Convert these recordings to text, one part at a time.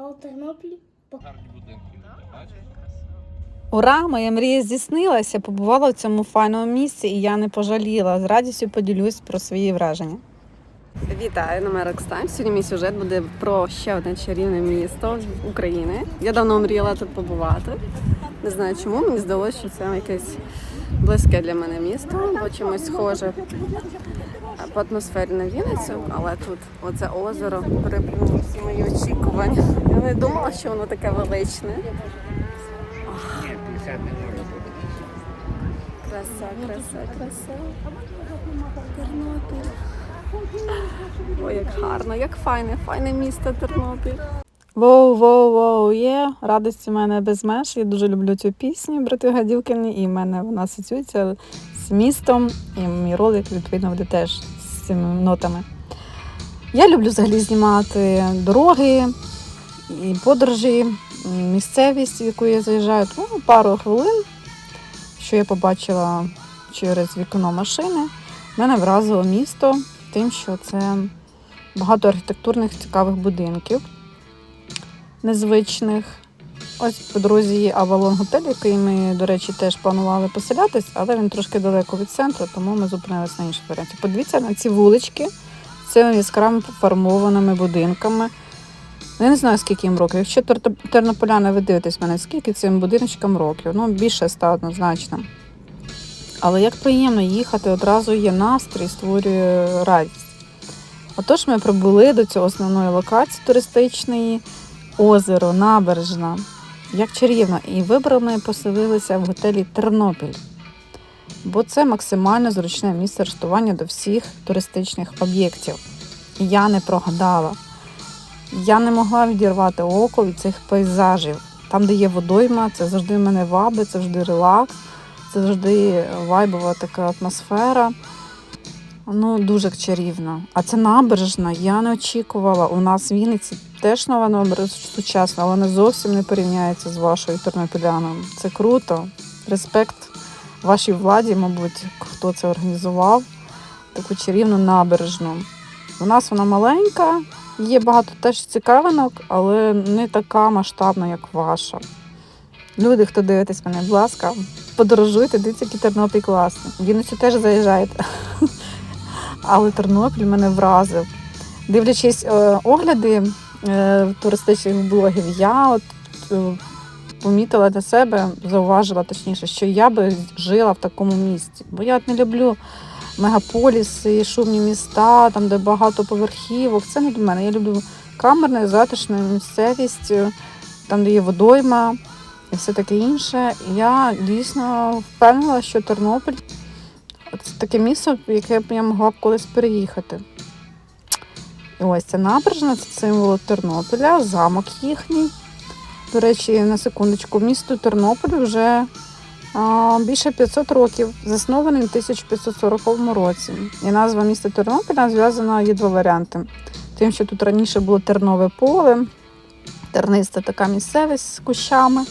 А у Тернопіль Гарні будинки. Ура! Моя мрія здійснилася. Побувала в цьому файному місці, і я не пожаліла. З радістю поділюсь про свої враження. Вітаю на Мерекс Тайм. Сьогодні мій сюжет буде про ще одне чарівне місто України. Я давно мріяла тут побувати. Не знаю чому, мені здалося, що це якесь близьке для мене місто, бо чимось схоже по атмосфері на Вінницю, але тут оце озеро переплюнуло всі мої очікування. Не думала, що воно таке величне. Краса, краса, краса. Тернопіль. Ой, як гарно, як файне, файне місто Тернопіль. Воу, воу, воу, є. Радості в мене без меж. Я дуже люблю цю пісню брати Гадівкині, і в мене вона асоціюється з містом. І мій ролик відповідно буде теж з цими нотами. Я люблю взагалі знімати дороги і подорожі, місцевість, в яку я заїжджаю. Тому пару хвилин, що я побачила через вікно машини, мене вразило місто тим, що це багато архітектурних цікавих будинків незвичних. Ось по дорозі Авалон Готель, який ми, до речі, теж планували поселятись, але він трошки далеко від центру, тому ми зупинилися на іншій варіанті. Подивіться на ці вулички з цими яскравими пофармованими будинками. Ну, Я не знаю, скільки їм років. Якщо тернополяни ви дивитесь мене, скільки цим будиночкам років? Ну, більше ста однозначно. Але як приємно їхати, одразу є настрій, створює радість. Отож, ми прибули до цього основної локації туристичної озеро, набережна. Як чарівно. І вибрали ми поселилися в готелі Тернопіль. Бо це максимально зручне місце рештування до всіх туристичних об'єктів. Я не прогадала. Я не могла відірвати око від цих пейзажів. Там, де є водойма, це завжди мене вабить, це завжди релакс, це завжди вайбова така атмосфера. Ну, дуже чарівно. А це набережна. Я не очікувала. У нас в Вінниці теж нова набережна сучасна, але вона зовсім не порівняється з вашою тернополяном. Це круто. Респект вашій владі, мабуть, хто це організував. Таку чарівну набережну. У нас вона маленька, є багато теж цікавинок, але не така масштабна, як ваша. Люди, хто дивитесь мене, будь ласка, подорожуйте, дивіться, який Тернопіль класний. Вінницю теж заїжджаєте. Але Тернопіль мене вразив. Дивлячись е, огляди е, туристичних блогів, я от е, помітила для себе, зауважила точніше, що я би жила в такому місті. Бо я от не люблю мегаполіси, шумні міста, там, де багато поверхівок. Це не для мене. Я люблю камерну, затишну місцевість, е, там, де є водойма і все таке інше. Я дійсно впевнена, що Тернопіль це таке місце, в яке б я могла б колись переїхати. І ось ця набережна, це символ Тернополя, замок їхній. До речі, на секундочку, місто Тернополь вже більше 500 років, заснований у 1540 році. І назва міста Тернополя зв'язана є два варіанти. Тим, що тут раніше було тернове поле, терниста така місцевість з кущами.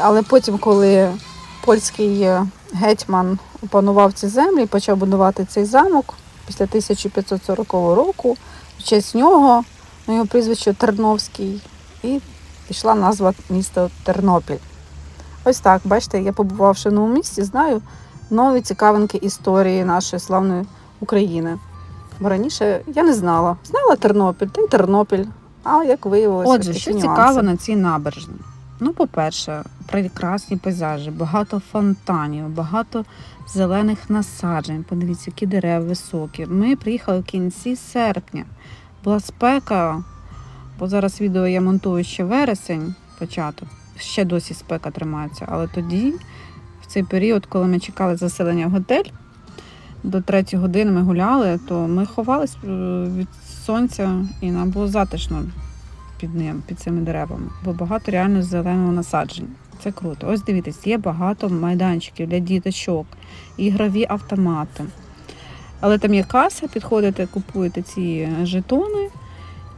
Але потім, коли польський е, гетьман опанував ці землі і почав будувати цей замок після 1540 року, в честь нього, на його прізвище Терновський, і пішла назва міста Тернопіль. Ось так, бачите, я побувавши в новому місті, знаю нові цікавинки історії нашої славної України. Бо раніше я не знала. Знала Тернопіль, та й Тернопіль. А як виявилося, Отже, такі що нюанси. цікаво на цій набережні? Ну, по-перше, прекрасні пейзажі, багато фонтанів, багато зелених насаджень. Подивіться, які дерева високі. Ми приїхали в кінці серпня. Була спека, бо зараз відео я монтую ще вересень, початок. Ще досі спека тримається. Але тоді, в цей період, коли ми чекали заселення в готель, до третьої години ми гуляли, то ми ховались е, від сонця і нам було затишно під ним, під цими деревами, бо багато реально зеленого насаджень. Це круто. Ось дивіться, є багато майданчиків для діточок, ігрові автомати. Але там є каса, підходите, купуєте ці жетони.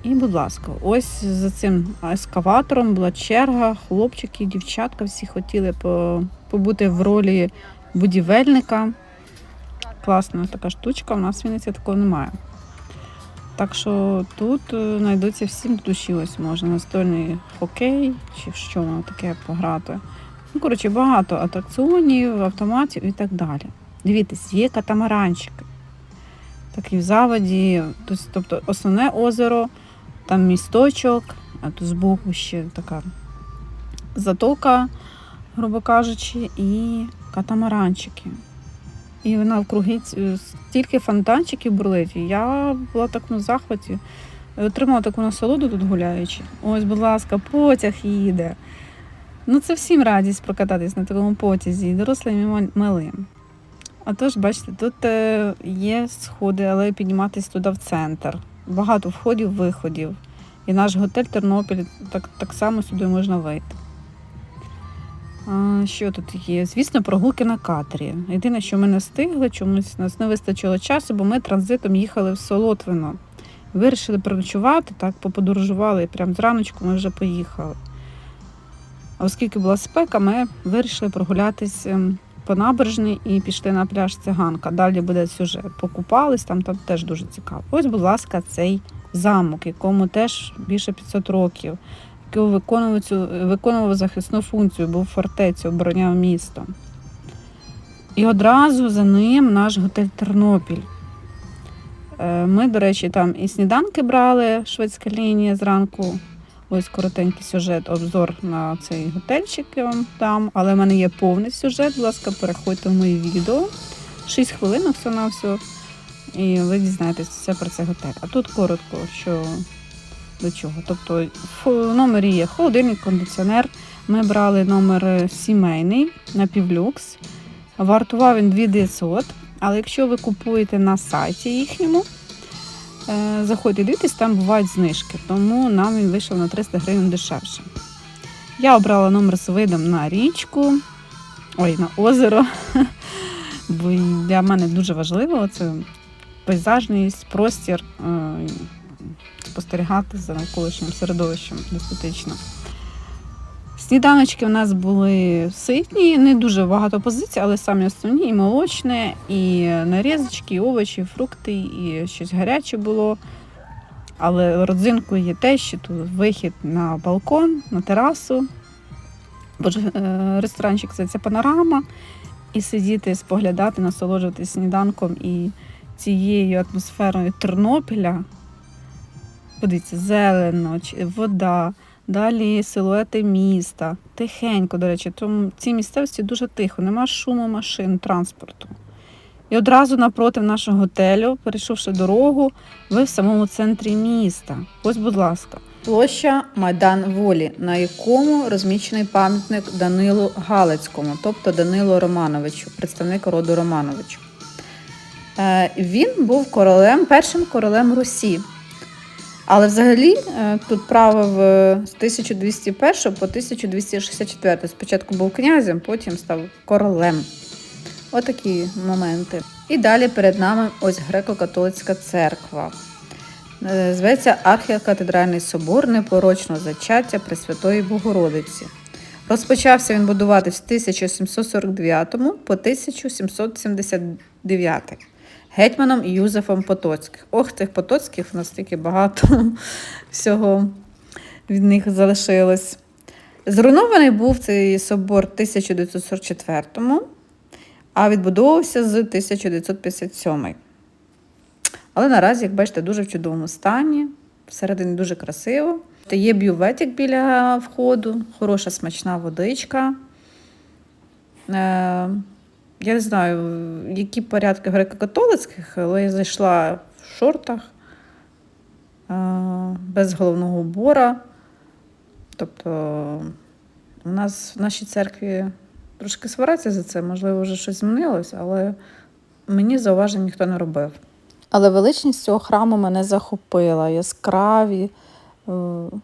І, будь ласка, ось за цим ескаватором була черга, хлопчики, дівчатка всі хотіли побути в ролі будівельника. Класна така штучка, у нас в Вінниці такого немає. Так що тут е, знайдуться всім душі. Ось можна настольний хокей чи що воно таке пограти. Ну, коротше, багато атракціонів, автоматів і так далі. Дивіться, є катамаранчики. Такі в заводі. Тобто, тобто основне озеро, там місточок, а тут збоку ще така затока, грубо кажучи, і катамаранчики. І навкруги ці- стільки фонтанчиків бурлить. Я була так на захваті. Отримала таку насолоду тут гуляючи. Ось, будь ласка, потяг їде. Ну, це всім радість прокататись на такому потязі, дорослим і малим. А тож, бачите, тут е, є сходи, але підніматися туди в центр. Багато входів, виходів. І наш готель Тернопіль так, так само сюди можна вийти. А, що тут є? Звісно, прогулки на катері. Єдине, що ми не встигли, чомусь нас не вистачило часу, бо ми транзитом їхали в Солотвино. Вирішили переночувати, так поподорожували, і прямо зраночку ми вже поїхали. А оскільки була спека, ми вирішили прогулятись ем, по набережній і пішли на пляж циганка. Далі буде сюжет. Покупались, там, там теж дуже цікаво. Ось, будь ласка, цей замок, якому теж більше 500 років, який виконував, виконував захисну функцію, був фортецю, обороняв місто. І одразу за ним наш готель Тернопіль. Е, Ми, до речі, там і сніданки брали, шведська лінія зранку. Ось коротенький сюжет, обзор на цей готельчик я вам дам. Але в мене є повний сюжет. Будь ласка, переходьте в мої відео. 6 хвилин все на все. І ви дізнаєтесь все про цей готель. А тут коротко, що до чого. Тобто в номері є холодильник, кондиціонер. Ми брали номер сімейний на півлюкс. Вартував він 2900, але якщо ви купуєте на сайті їхньому, заходьте дивитись, там бувають знижки, тому нам він вийшов на 300 гривень дешевше. Я обрала номер з видом на річку, ой, на озеро. Бо для мене дуже важливо це пейзажність, простір, е, спостерігати за навколишнім середовищем естетично. Сніданочки у нас були ситні, не дуже багато позицій, але самі основні і молочне, і нарізочки, і овочі, і фрукти, і щось гаряче було. Але родзинкою є те, що тут вихід на балкон, на терасу. Бо е, ресторанчик це, це панорама, і сидіти, споглядати, насолоджуватися сніданком і цією атмосферою Тернопіля. Подивіться, зелено, вода, далі силуети міста, тихенько, до речі, тому в цій місцевості дуже тихо, нема шуму машин, транспорту. І одразу напроти нашого готелю, перейшовши дорогу, ви в самому центрі міста. Ось, будь ласка. Площа Майдан Волі, на якому розміщений пам'ятник Данилу Галицькому, тобто Данилу Романовичу, представник роду Романовичу. Е, Він був королем, першим королем Русі. Але взагалі е, тут правив з 1201 по 1264. Спочатку був князем, потім став королем. Отакі моменти. І далі перед нами ось греко-католицька церква. Е, Зветься Архіокатедральний собор непорочного зачаття Пресвятої Богородиці. Розпочався він будуватись в 1749 по 1779 гетьманом Юзефом Потоцьких. Ох, цих Потоцьких у нас стільки багато всього від них залишилось. Зруйнований був цей собор в 1944 а відбудовувався з 1957. Але наразі, як бачите, дуже в чудовому стані, всередині дуже красиво. Є бюветик біля входу, хороша смачна водичка. Я не знаю, які порядки греко-католицьких, але я зайшла в шортах без головного убора. Тобто у нас в нашій церкві трошки свараться за це, можливо, вже щось змінилось, але мені зауважень ніхто не робив. Але величність цього храму мене захопила. Яскраві е,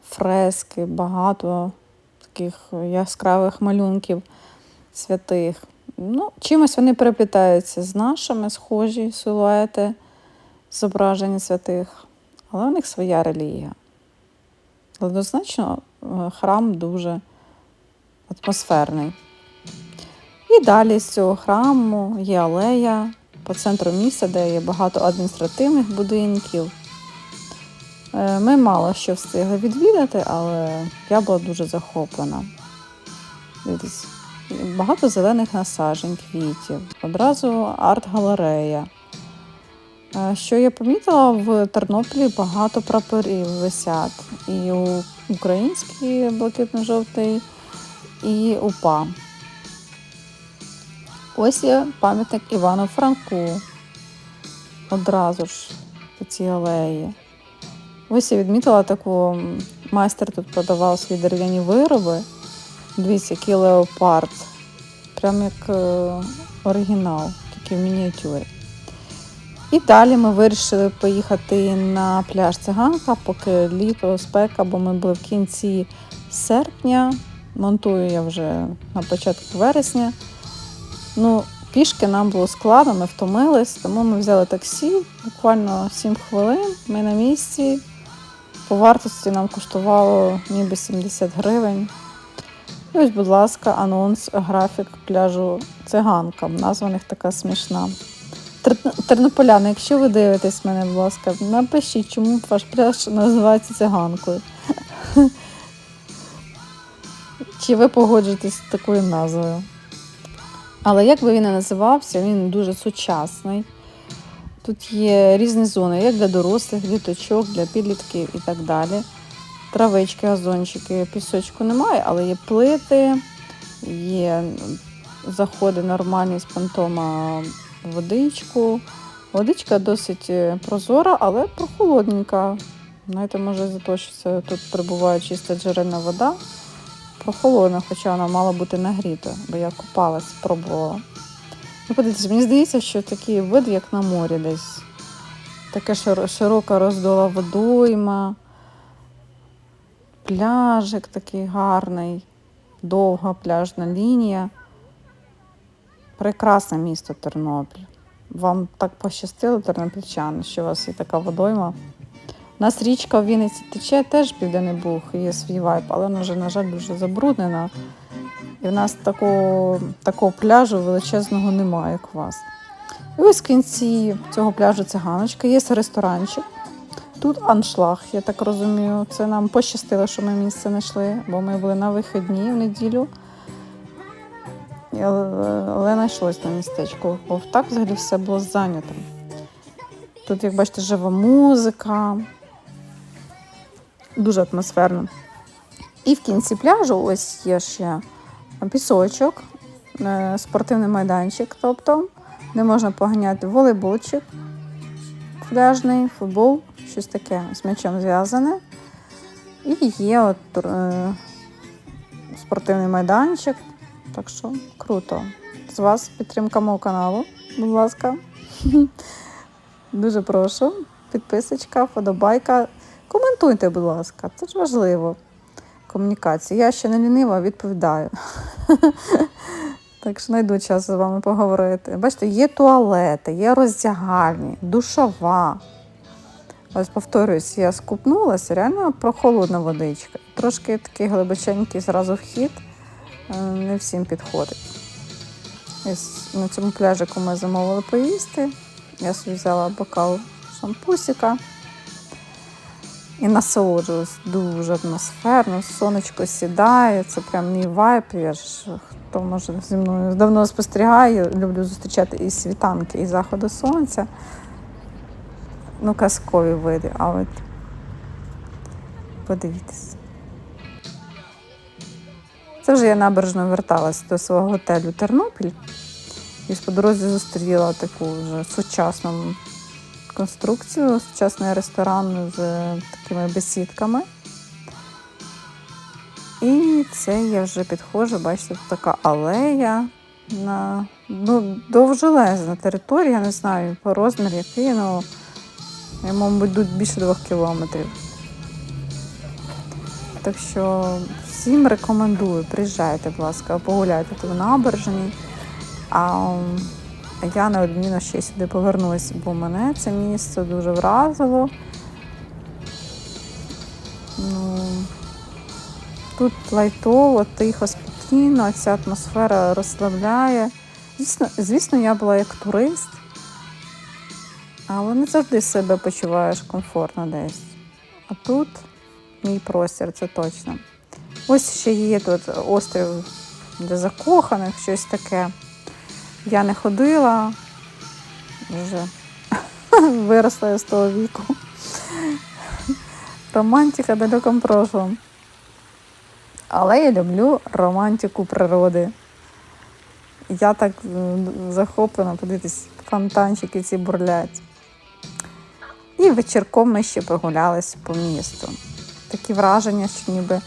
фрески, багато таких яскравих малюнків святих. Ну, чимось вони переплітаються з нашими схожі силуети, зображення святих, але у них своя релігія. Однозначно, е, храм дуже атмосферний. І далі з цього храму є алея по центру міста, де є багато адміністративних будинків. Е, Ми мало що встигли відвідати, але я була дуже захоплена. Дивіться, багато зелених насаджень, квітів, одразу арт-галерея. Е, Що я помітила, в Тернополі багато прапорів висять. І український блакитно-жовтий, і УПА. Ось є пам'ятник Івану Франку. Одразу ж по цій алеї. Ось я відмітила таку майстер тут продавав свої дерев'яні вироби. Дивіться, який леопард. Прям як е, оригінал, тільки в мініатюрі. І далі ми вирішили поїхати на пляж Циганка, поки літо, спека, бо ми були в кінці серпня. Монтую я вже на початку вересня. Ну, пішки нам було складно, ми втомились, тому ми взяли таксі, буквально 7 хвилин. Ми на місці. По вартості нам коштувало ніби 70 гривень. І ось, будь ласка, анонс, графік пляжу циганка. Назва у них така смішна. Тернополяни, якщо ви дивитесь мене, будь ласка, напишіть, чому ваш пляж називається циганкою. Чи ви погоджуєтесь з такою назвою? Але як би він не називався, він дуже сучасний. Тут є різні зони, як для дорослих, діточок, для підлітків і так далі. Травички, газончики, пісочку немає, але є плити, є заходи нормальні з понтома в водичку. Водичка досить е, прозора, але прохолодненька. Знаєте, може за те, що це тут прибуває чиста джерельна вода. Прохолодна, хоча вона мала бути нагріта, бо я купалась, пробувала. Ну, подивіться, мені здається, що такий вид, як на морі десь. Таке широка роздола водойма, пляжик такий гарний, довга пляжна лінія. Прекрасне місто Тернопіль. Вам так пощастило, тернопільчани, що у вас є така водойма. У нас річка в Вінниці тече теж Південний Буг, є свій вайб, але вона вже, на жаль, дуже забруднена. І в нас такого, такого пляжу величезного немає, як у вас. І ось в кінці цього пляжу циганочка є ресторанчик. Тут аншлаг, я так розумію. Це нам пощастило, що ми місце знайшли, бо ми були на вихідні в неділю. Але знайшлось на містечко, бо так взагалі все було зайнято. Тут, як бачите, жива музика, дуже атмосферно. І в кінці пляжу ось є ще пісочок, е, спортивний майданчик, тобто, де можна поганяти волейболчик, пляжний, футбол, щось таке з м'ячем зв'язане. І є от, е, спортивний майданчик. Так що круто. З вас підтримка мого каналу, будь ласка. Дуже прошу. Підписочка, вподобайка. Коментуйте, будь ласка, це ж важливо. Комунікація. Я ще не лінива, відповідаю. Так що знайду час з вами поговорити. Бачите, є туалети, є роздягальні, душова. Ось повторюсь, я скупнулася, реально прохолодна водичка. Трошки такий глибоченький зразу вхід. е, Не всім підходить. Ось на цьому пляжику ми замовили поїсти. Я собі взяла бокал шампусіка і насолоджувалась дуже атмосферно. Сонечко сідає, це прям мій вайб. Я ж хто може зі мною давно спостерігає, люблю зустрічати і світанки, і заходи сонця. Ну, казкові види, а от подивіться. Це вже я набережно верталась до свого готелю Тернопіль. І по дорозі зустріла таку вже сучасну конструкцію, сучасний ресторан з такими бесідками. І це я вже підходжу, бачите, тут така алея на ну, довжелезна територія, я не знаю по розміру який, ну, мабуть, йдуть більше двох кілометрів. Так що всім рекомендую, приїжджайте, будь ласка, погуляйте тут на набережній. А я неодмінно ще сюди повернусь, бо мене це місце дуже вразило. Ну, тут лайтово, тихо, спокійно, ця атмосфера розслабляє. Звісно, звісно, я була як турист, але не завжди себе почуваєш комфортно десь. А тут мій простір, це точно. Ось ще є тут острів для закоханих, щось таке. Я не ходила, вже виросла я з того віку. Романтика в далекому прошлом. Але я люблю романтику природи. Я так захоплена, подивитись, фонтанчики ці бурлять. І вечірком ми ще прогулялись по місту. Такі враження, що ніби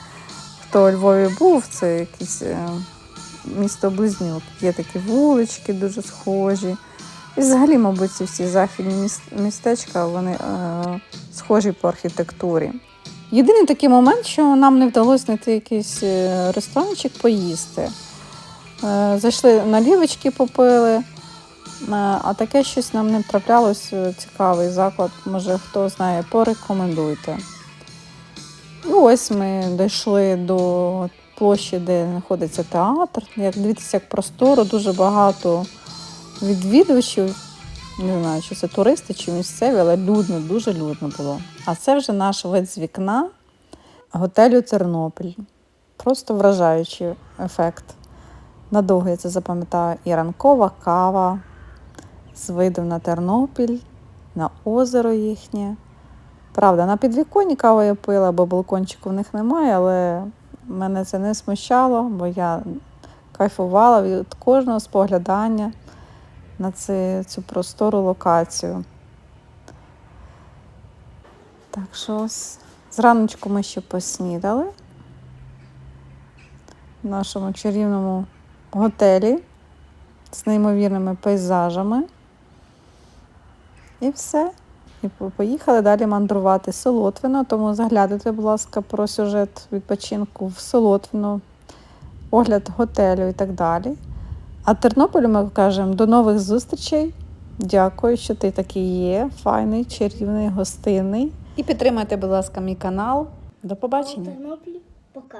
хто у Львові був, це якийсь е, місто Близнюк. Є такі вулички дуже схожі. І взагалі, мабуть, ці всі західні містечка вони е, схожі по архітектурі. Єдиний такий момент, що нам не вдалося знайти якийсь е, ресторанчик поїсти. Е, Зайшли налівочки, попили, е, а таке щось нам не траплялось. е, Цікавий заклад. Може, хто знає, порекомендуйте. І ось ми дійшли до площі, де знаходиться театр. Як дивіться, як простору, дуже багато відвідувачів. Не знаю, чи це туристи, чи місцеві, але людно, дуже людно було. А це вже наш вид з вікна готелю Тернопіль. Просто вражаючий ефект. Надовго я це запам'ятаю. І ранкова кава з видом на Тернопіль, на озеро їхнє. Правда, на підвіконні каву я пила, бо балкончику в них немає, але мене це не смущало, бо я кайфувала від кожного споглядання на цю, цю простору локацію. Так що ось зраночку ми ще поснідали в нашому чарівному готелі з неймовірними пейзажами. І все. І поїхали далі мандрувати Солотвино, тому заглядайте, будь ласка, про сюжет відпочинку в Солотвино, огляд готелю і так далі. А Тернополю ми кажемо до нових зустрічей. Дякую, що ти такий є. Файний, чарівний, гостинний. І підтримайте, будь ласка, мій канал. До побачення. Тернопіль, пока.